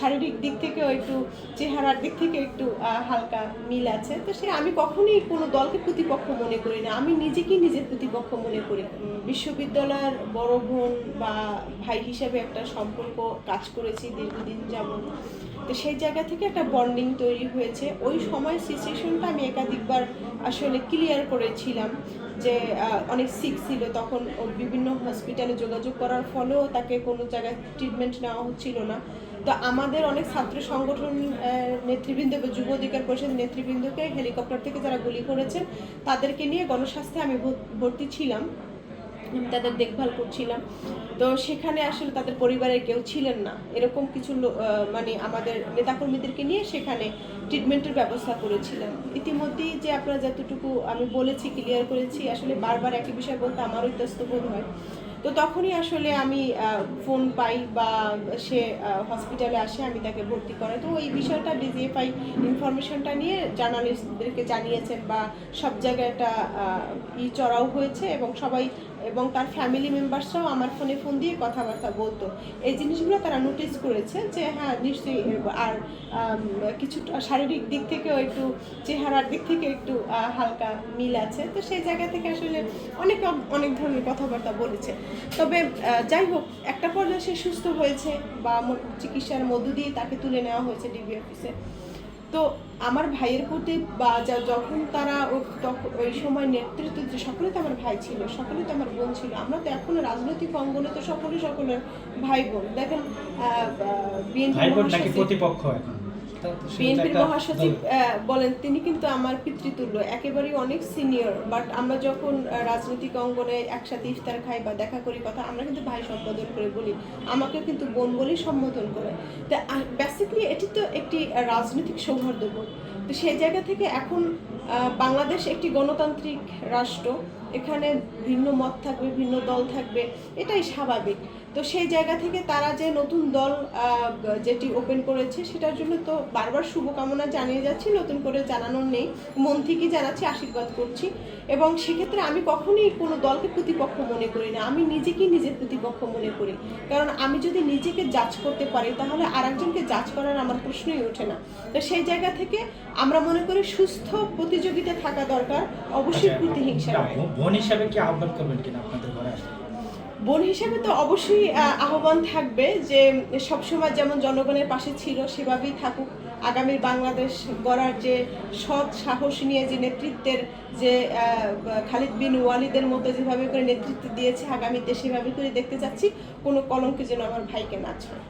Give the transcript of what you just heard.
শারীরিক দিক থেকেও একটু, চেহারার দিক থেকে একটু হালকা মিল আছে। তো সে আমি কখনোই কোনো দলকে প্রতিপক্ষ মনে করি না। আমি নিজেকেই নিজের প্রতিপক্ষ মনে করি। বিশ্ববিদ্যালয়ের বড় বোন বা ভাই হিসাবে একটা সম্পর্ক কাজ করেছি দীর্ঘদিন যেমন তো সেই জায়গা থেকে একটা বন্ডিং তৈরি হয়েছে। ওই সময় সিচুয়েশনটা আমি একাধিকবার আসলে ক্লিয়ার করেছিলাম যে অনেক সিক ছিল। তখন বিভিন্ন হসপিটালে যোগাযোগ করার ফলেও তাকে কোনো জায়গায় ট্রিটমেন্ট নেওয়া হচ্ছিল না। তো আমাদের অনেক ছাত্র সংগঠন নেতৃবৃন্দ যুব অধিকার পরিষদ নেতৃবৃন্দকে হেলিকপ্টার থেকে যারা গুলি করেছেন তাদেরকে নিয়ে গণস্বাস্থ্যে আমি ভর্তি ছিলাম। তাদের দেখভাল করছিলাম। তো সেখানে আসলে তাদের পরিবারের কেউ ছিলেন না। এরকম কিছু মানে আমাদের নেতাকর্মীদেরকে নিয়ে সেখানে ট্রিটমেন্টের ব্যবস্থা করেছিলাম। ইতিমধ্যেই যে আপনারা যতটুকু আমি বলেছি ক্লিয়ার করেছি, আসলে বারবার একই বিষয় বলতে আমারও ইতস্তবোধ হয়। তো তখনই আসলে আমি ফোন পাই বা সে হসপিটালে আসে, আমি তাকে ভর্তি করাই। তো ওই বিষয়টা ডিজিএফআই ইনফরমেশনটা নিয়ে জার্নালিস্টদেরকে জানিয়েছেন বা সব জায়গায় একটা ই চড়াও হয়েছে এবং সবাই এবং তার ফ্যামিলি মেম্বার্সরাও আমার ফোনে ফোন দিয়ে কথাবার্তা বলতো। এই জিনিসগুলো তারা নোটিস করেছে যে হ্যাঁ নিশ্চয়ই আর কিছুটা শারীরিক দিক থেকেও একটু, চেহারার দিক থেকে একটু হালকা মিল আছে। তো সেই জায়গা থেকে আসলে অনেক অনেক ধরনের কথাবার্তা বলেছে। তবে যাই হোক একটা পর্যায়ে সে সুস্থ হয়েছে বা চিকিৎসার মধ্য দিয়ে তাকে তুলে নেওয়া হয়েছে ডিবি অফিসে তো আমার ভাইয়ের প্রতি বা যা- যখন তারা ও- তখন ওই সময় নেতৃত্ব দিচ্ছে সকলে তো আমার ভাই ছিল সকলে তো আমার বোন ছিল আমরা তো এখনও রাজনৈতিক অঙ্গনে তো সকলে সকলের ভাই বোন। দেখেন বিএনপি প্রতিপক্ষ এখন? বিএনপির মহাসচিব বলেন তিনি কিন্তু আমার পিতৃতুল্য। একেবারেই অনেক সিনিয়র বাট আমরা যখন রাজনৈতিক অঙ্গনে একসাথে ইফতার খাই বা দেখা করি কথা আমরা কিন্তু ভাই সম্বোধন করে বলি। আমাকে কিন্তু বোন বলেই সম্বোধন করে। তো বেসিকলি এটি তো একটি রাজনৈতিক সৌহার্দ্য সৌহার্দ্যবোধ। তো সেই জায়গা থেকে এখন বাংলাদেশ একটি গণতান্ত্রিক রাষ্ট্র। এখানে ভিন্ন মত থাকবে, ভিন্ন দল থাকবে, এটাই স্বাভাবিক। তো সেই জায়গা থেকে তারা যে নতুন দল যেটি ওপেন করেছে, সেটার জন্য তো বারবার শুভকামনা জানিয়ে যাচ্ছি, নতুন করে জানানোর নেই। মন থেকেই জানাচ্ছি, আশীর্বাদ করছি। এবং সেক্ষেত্রে আমি কখনোই কোনো দলকে প্রতিপক্ষ মনে করি না। আমি নিজেকেই নিজের প্রতিপক্ষ মনে করি। কারণ আমি যদি নিজেকে জাজ করতে পারি, তাহলে আরেকজনকে জাজ করার আমার প্রশ্নই ওঠে না। তো সেই জায়গা থেকে আমরা মনে করি সুস্থ প্রতিযোগিতা থাকা দরকার অবশ্যই আচ্ছা, প্রতিহিংসা বোন- হিসাবে কি আহ্বান করবেন কিনা আপনাদের ঘরে বোন হিসেবে তো অবশ্যই আহ্বান থাকবে যে সবসময় যেমন জনগণের পাশে ছিল সেভাবেই থাকুক। আগামীর বাংলাদেশ গড়ার যে সৎ সাহস নিয়ে যে নেতৃত্বের যে খালিদ বিন ওয়ালিদের মতো যেভাবে করে নেতৃত্ব দিয়েছে আগামীতে সেভাবে করে দেখতে চাচ্ছি। কোনো কলঙ্কে যেন আমার ভাইকে না ছড়ে